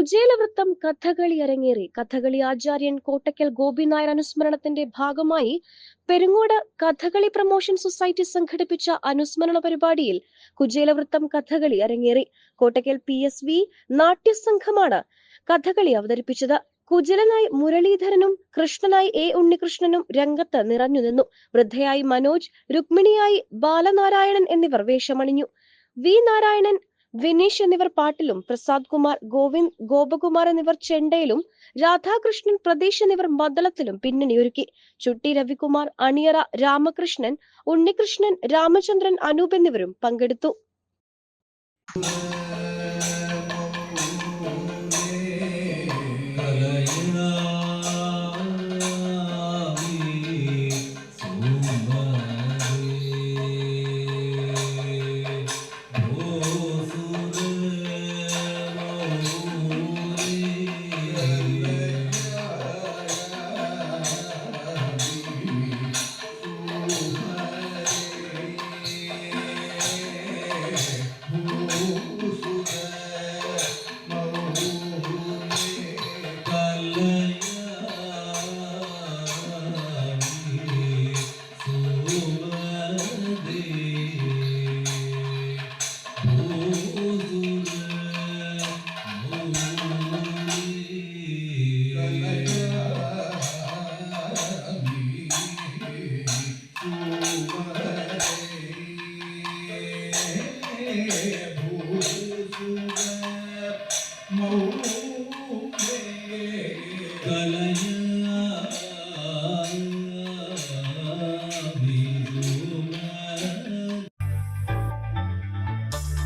കുചേലവൃത്തം കഥകളി അരങ്ങേറി. കഥകളി ആചാര്യൻ കോട്ടക്കൽ ഗോപി നായർ അനുസ്മരണത്തിന്റെ ഭാഗമായി പെരുങ്ങോട് കഥകളി പ്രൊമോഷൻ സൊസൈറ്റി സംഘടിപ്പിച്ച അനുസ്മരണ പരിപാടിയിൽ കുചേലവൃത്തം കഥകളി അരങ്ങേറി. കോട്ടക്കൽ പി എസ് വി നാട്യസംഘമാണ് കഥകളി അവതരിപ്പിച്ചത്. കുജലനായി മുരളീധരനും കൃഷ്ണനായി എ ഉണ്ണികൃഷ്ണനും രംഗത്ത് നിറഞ്ഞു നിന്നു. വൃദ്ധയായി മനോജ് രുക്മിണിയായി ബാലനാരായണൻ എന്നിവർ വേഷമണിഞ്ഞു. വി നാരായണൻ വിനീഷ് എന്നിവർ പാട്ടിലും പ്രസാദ് കുമാർ ഗോവിന്ദ് ഗോപകുമാർ എന്നിവർ ചെണ്ടയിലും രാധാകൃഷ്ണൻ പ്രതീഷ് എന്നിവർ മദ്ദളത്തിലും പിന്നണിയൊരുക്കി ചുട്ടി രവികുമാർ അണിയറ രാമകൃഷ്ണൻ ഉണ്ണികൃഷ്ണൻ രാമചന്ദ്രൻ അനൂപ് എന്നിവരും പങ്കെടുത്തു.